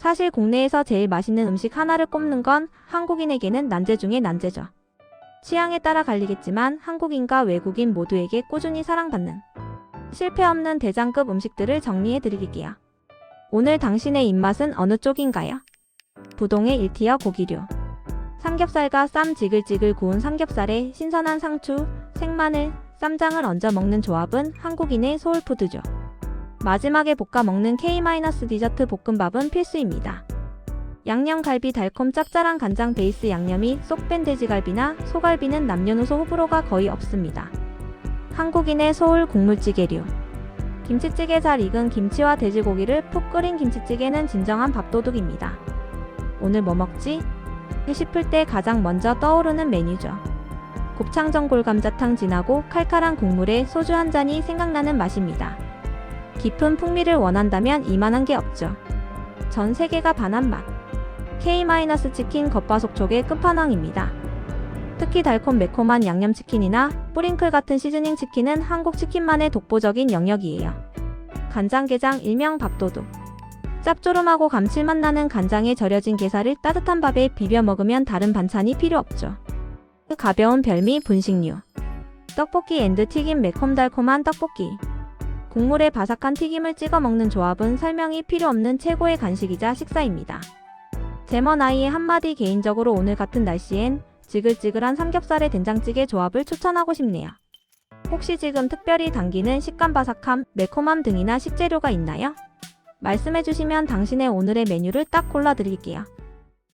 사실 국내에서 제일 맛있는 음식 하나를 꼽는 건 한국인에게는 난제 중의 난제죠. 취향에 따라 갈리겠지만 한국인과 외국인 모두에게 꾸준히 사랑받는 실패 없는 대장급 음식들을 정리해 드릴게요. 오늘 당신의 입맛은 어느 쪽인가요? 부동의 1티어 고기류. 삼겹살과 쌈 지글지글 구운 삼겹살에 신선한 상추, 생마늘, 쌈장을 얹어 먹는 조합은 한국인의 소울푸드죠. 마지막에 볶아 먹는 K-디저트 볶음밥은 필수입니다. 양념갈비 달콤 짭짤한 간장 베이스 양념이 쏙 뺀 돼지갈비나 소갈비는 남녀노소 호불호가 거의 없습니다. 한국인의 소울 국물찌개류. 김치찌개 잘 익은 김치와 돼지고기를 푹 끓인 김치찌개는 진정한 밥도둑입니다. 오늘 뭐 먹지? 싶을 때 가장 먼저 떠오르는 메뉴죠. 곱창 전골 감자탕 진하고 칼칼한 국물에 소주 한 잔이 생각나는 맛입니다. 깊은 풍미를 원한다면 이만한 게 없죠. 전 세계가 반한 맛. K-치킨 겉바속 촉의 끝판왕입니다. 특히 달콤 매콤한 양념치킨이나 뿌링클 같은 시즈닝 치킨은 한국 치킨만의 독보적인 영역이에요. 간장게장 일명 밥도둑. 짭조름하고 감칠맛 나는 간장에 절여진 게살을 따뜻한 밥에 비벼 먹으면 다른 반찬이 필요 없죠. 가벼운 별미 분식류. 떡볶이 앤드 튀김 매콤달콤한 떡볶이. 국물에 바삭한 튀김을 찍어 먹는 조합은 설명이 필요 없는 최고의 간식이자 식사입니다. 제먼 아이의 한마디 개인적으로 오늘 같은 날씨엔 지글지글한 삼겹살의 된장찌개 조합을 추천하고 싶네요. 혹시 지금 특별히 당기는 식감 바삭함, 매콤함 등이나 식재료가 있나요? 말씀해 주시면 당신의 오늘의 메뉴를 딱 골라 드릴게요.